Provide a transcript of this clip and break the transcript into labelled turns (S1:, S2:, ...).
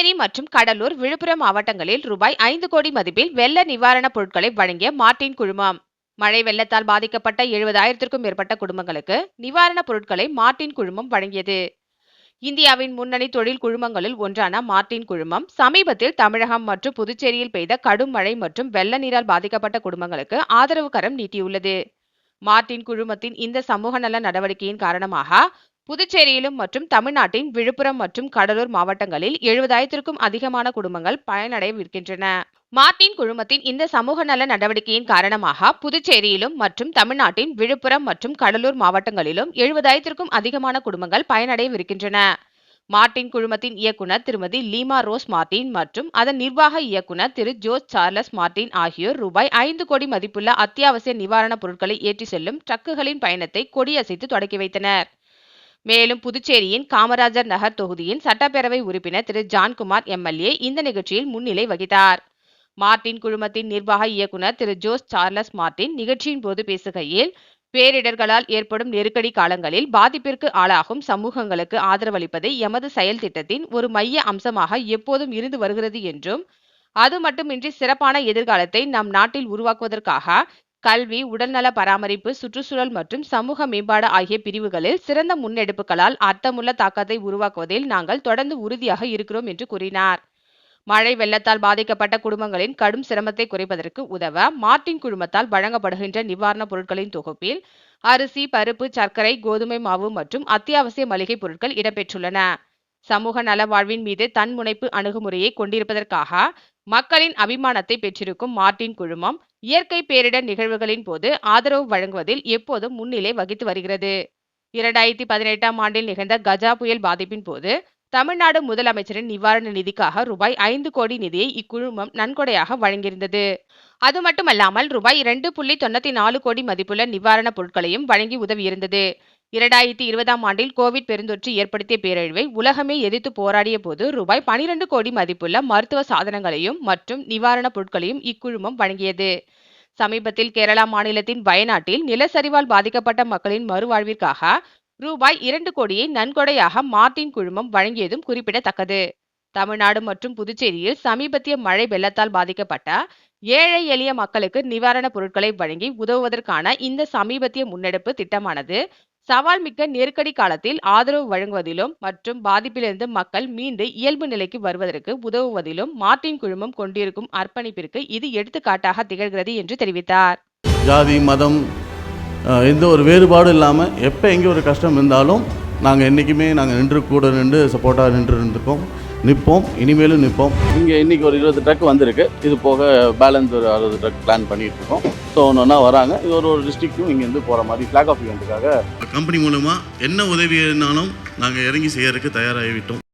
S1: புதுச்சேரி மற்றும் கடலூர் விழுப்புரம் மாவட்டங்களில் ரூபாய் ஐந்து கோடி மதிப்பில் வெள்ள நிவாரணப் பொருட்களை வழங்கிய மார்டின் குழுமம். மழை வெள்ளத்தால் பாதிக்கப்பட்ட எழுபதாயிரத்திற்கும் மேற்பட்ட குடும்பங்களுக்கு நிவாரணப் பொருட்களை மார்டின் குழுமம் வழங்கியது. இந்தியாவின் முன்னணி தொழில் குழுமங்களில் ஒன்றான மார்டின் குழுமம் சமீபத்தில் தமிழகம் மற்றும் புதுச்சேரியில் பெய்த கடும் மழை மற்றும் வெள்ள நீரால் பாதிக்கப்பட்ட குடும்பங்களுக்கு ஆதரவு கரம் நீட்டியுள்ளது. மார்டின் குழுமத்தின் இந்த சமூக நல நடவடிக்கையின் காரணமாக புதுச்சேரியிலும் மற்றும் தமிழ்நாட்டின் விழுப்புரம் மற்றும் கடலூர் மாவட்டங்களில் எழுபதாயிரத்திற்கும் அதிகமான குடும்பங்கள் பயனடைவிருக்கின்றன மார்டின் குழுமத்தின் இந்த சமூக நல நடவடிக்கையின் காரணமாக புதுச்சேரியிலும் மற்றும் தமிழ்நாட்டின் விழுப்புரம் மற்றும் கடலூர் மாவட்டங்களிலும் எழுபதாயிரத்திற்கும் அதிகமான குடும்பங்கள் பயனடையவிருக்கின்றன மார்டின் குழுமத்தின் இயக்குனர் திருமதி லீமா ரோஸ் மார்டின் மற்றும் அதன் நிர்வாக இயக்குனர் திரு ஜோஸ் சார்லஸ் மார்டின் ஆகியோர் ரூபாய் ஐந்து கோடி மதிப்புள்ள அத்தியாவசிய நிவாரணப் பொருட்களை ஏற்றி செல்லும் ட்ரக்குகளின் பயணத்தை கொடியசைத்து தொடக்கி வைத்தனர். மேலும் புதுச்சேரியின் காமராஜர் நகர் தொகுதியின் சட்டப்பேரவை உறுப்பினர் திரு. ஜான்குமார் எம்எல்ஏ இந்த நிகழ்ச்சியில் முன்னிலை வகித்தார். மார்டின் குழுமத்தின் நிர்வாக இயக்குனர் திரு. ஜோஸ் சார்லஸ் மார்டின் நிகழ்ச்சியின் போது பேசுகையில் பேரிடர்களால் ஏற்படும் நெருக்கடி காலங்களில் பாதிப்பிற்கு ஆளாகும் சமூகங்களுக்கு ஆதரவளிப்பது எமது செயல் திட்டத்தின் ஒரு மைய அம்சமாக எப்போதும் இருந்து வருகிறது என்றும் அது மட்டுமின்றி சிறப்பான எதிர்காலத்தை நம் நாட்டில் உருவாக்குவதற்காக கல்வி உடல்நல பராமரிப்பு சுற்றுச்சூழல் மற்றும் சமூக மேம்பாடு ஆகிய பிரிவுகளில் சிறந்த முன்னெடுப்புகளால் அர்த்தமுள்ள தாக்கத்தை உருவாக்குவதில் நாங்கள் தொடர்ந்து உறுதியாக இருக்கிறோம் என்று கூறினார். மழை வெள்ளத்தால் பாதிக்கப்பட்ட குடும்பங்களின் கடும் சிரமத்தை குறைப்பதற்கு உதவ மார்டின் குழுமத்தால் வழங்கப்படுகின்ற நிவாரணப் பொருட்களின் தொகுப்பில் அரிசி பருப்பு சர்க்கரை கோதுமை மாவு மற்றும் அத்தியாவசிய மளிகை பொருட்கள் இடம்பெற்றுள்ளன. சமூக நலவாழ்வின் மீது தன்முனைப்பு அணுகுமுறையை கொண்டிருப்பதற்காக மக்களின் அபிமானத்தை பெற்றிருக்கும் மார்டின் குழுமம் இயற்கை பேரிடர் நிகழ்வுகளின் போது ஆதரவு வழங்குவதில் எப்போதும் முன்னிலை வகித்து வருகிறது. இரண்டாயிரத்தி பதினெட்டாம் ஆண்டில் நிகழ்ந்த கஜா புயல் பாதிப்பின் போது தமிழ்நாடு முதலமைச்சரின் நிவாரண நிதிக்காக ரூபாய் ஐந்து கோடி நிதியை இக்குழுமம் நன்கொடையாக வழங்கியிருந்தது. அது மட்டுமல்லாமல் ரூபாய் இரண்டு புள்ளி தொண்ணூத்தி நாலு கோடி மதிப்புள்ள நிவாரணப் பொருட்களையும் வழங்கி உதவியிருந்தது. இரண்டாயிரத்தி இருபதாம் ஆண்டில் கோவிட் பெருந்தொற்று ஏற்படுத்திய பேரழிவை உலகமே எதிர்த்து போராடிய போது ரூபாய் பனிரெண்டு கோடி மதிப்புள்ள மருத்துவ சாதனங்களையும் மற்றும் நிவாரணப் பொருட்களையும் இக்குழுமம் வழங்கியது. சமீபத்தில் கேரளா மாநிலத்தின் வயநாட்டில் நிலச்சரிவால் பாதிக்கப்பட்ட மக்களின் மறுவாழ்விற்காக ரூபாய் இரண்டு கோடியை நன்கொடையாக மார்டின் குழுமம் வழங்கியதும் குறிப்பிடத்தக்கது. தமிழ்நாடு மற்றும் புதுச்சேரியில் சமீபத்திய மழை வெள்ளத்தால் பாதிக்கப்பட்ட ஏழை எளிய மக்களுக்கு நிவாரணப் பொருட்களை வழங்கி உதவுவதற்கான இந்த சமீபத்திய முன்னெடுப்பு திட்டமானது சவால் மிக்க நெருக்கடி காலத்தில் ஆதரவு வழங்குவதிலும் மற்றும் பாதிப்பிலிருந்து மக்கள் மீண்டு இயல்பு நிலைக்கு வருவதற்கு உதவுவதிலும் மார்டின் குழுமம் கொண்டிருக்கும் அர்ப்பணிப்பிற்கு இது எடுத்துக்காட்டாக திகழ்கிறது என்று தெரிவித்தார்.
S2: ஜாதி மதம் எந்த ஒரு வேறுபாடும் இல்லாமல் எப்போ எங்கே ஒரு கஷ்டம் இருந்தாலும் நாங்கள் என்றைக்குமே நாங்கள் நின்று கூட நின்று சப்போர்ட்டாக நின்று இருந்திருக்கோம் நிற்போம் இனிமேலும் நிற்போம் இங்கே இன்றைக்கி ஒரு இருபது ட்ரக் வந்திருக்கு. இது போக பேலன்ஸ் ஒரு அறுபது ட்ரக் பிளான் பண்ணிகிட்டு இருக்கோம். ஸோ ஒன்று ஒன்றா வராங்க. இது ஒரு ஒரு டிஸ்ட்ரிக்ட்டும் இங்கேருந்து போகிற மாதிரி ஃப்ளாக் ஆஃப் இவெண்ட்டுக்காக கம்பெனி மூலமாக என்ன உதவி இருந்தாலும் நாங்கள் இறங்கி செய்யறதுக்கு தயாராகிவிட்டோம்.